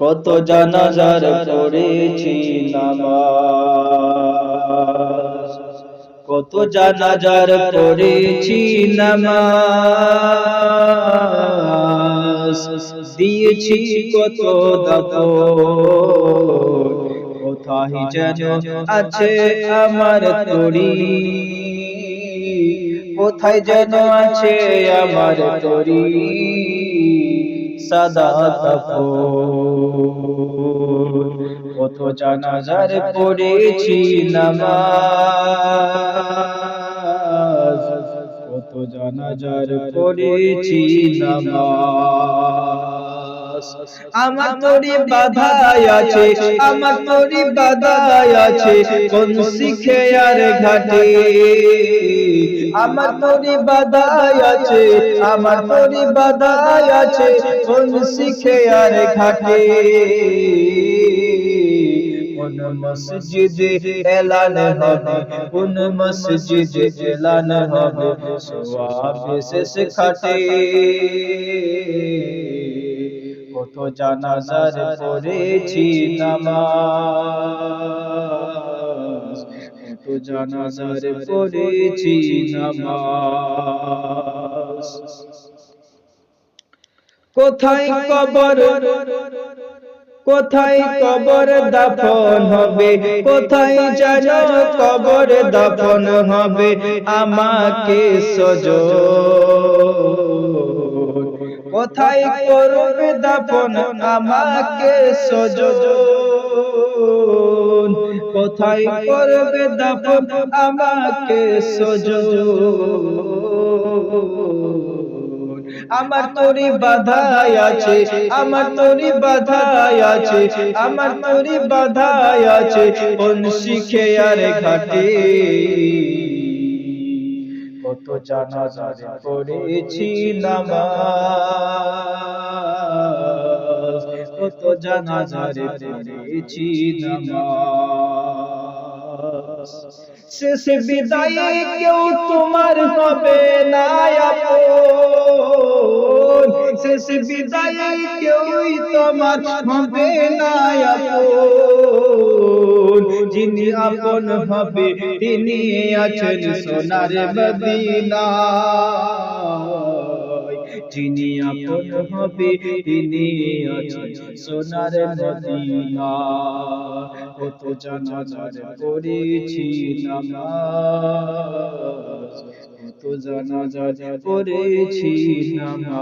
কত জানাজার পড়েছি নামাজ। কত জানাজার পড়েছি নামাজ। দিয়েছি কত দাপ কোথায় যেন আছে আমার তরি। কোথায় যেন আছে আমার তরি। সাদা কাপড় কত জানাজার পড়েছি নামাজ। কত জানাজার পড়েছি নামাজ। আমার তরি বাধায় আছে। আমার তরি বাধায় আছে। কোন শিখে আর ঘাটে। আমার তরি বাধায় আছে। আমার তরি বাধায় আছে। কোন শিখে আর ঘাটে। কোন মসজিদে এলান হবে। কোন মসজিদে এলান হবে। সওয়াব শেষ খাটে। কত জানাজার পড়েছি নামাজ। কত জানাজার পড়েছি নামাজ। কোথায় কবর? কোথায় কবর দাফন হবে? কোথায় যেন কবর দাফন হবে? আমাকে সজ কোথায় করবে দাপন আমাকে সজ কোথায় করবে দাপন আমাকে সজ আমার তোরি বাধায় আছে, আমার তোরি বাধায় আছে, আমার তোরি বাধায় আছে, কোন শিখে আর ঘাটে? কত জানাজারে পড়েছি নামাজ। কত জানাজারে পড়েছি নামাজ। শেষ বিদায়ে কেউ তোমার হবে না আপন। শেষ বিদায়ে কেউই তোমার হবে না আপন। যিনি আপন হবে, তিনি আছেন সোনার মদিনা। যিনি আপন হবে, তিনি আছেন সোনার মদিনা। কত জানাজার করেছি নামাজ, কত জানাজার করেছি নামাজ।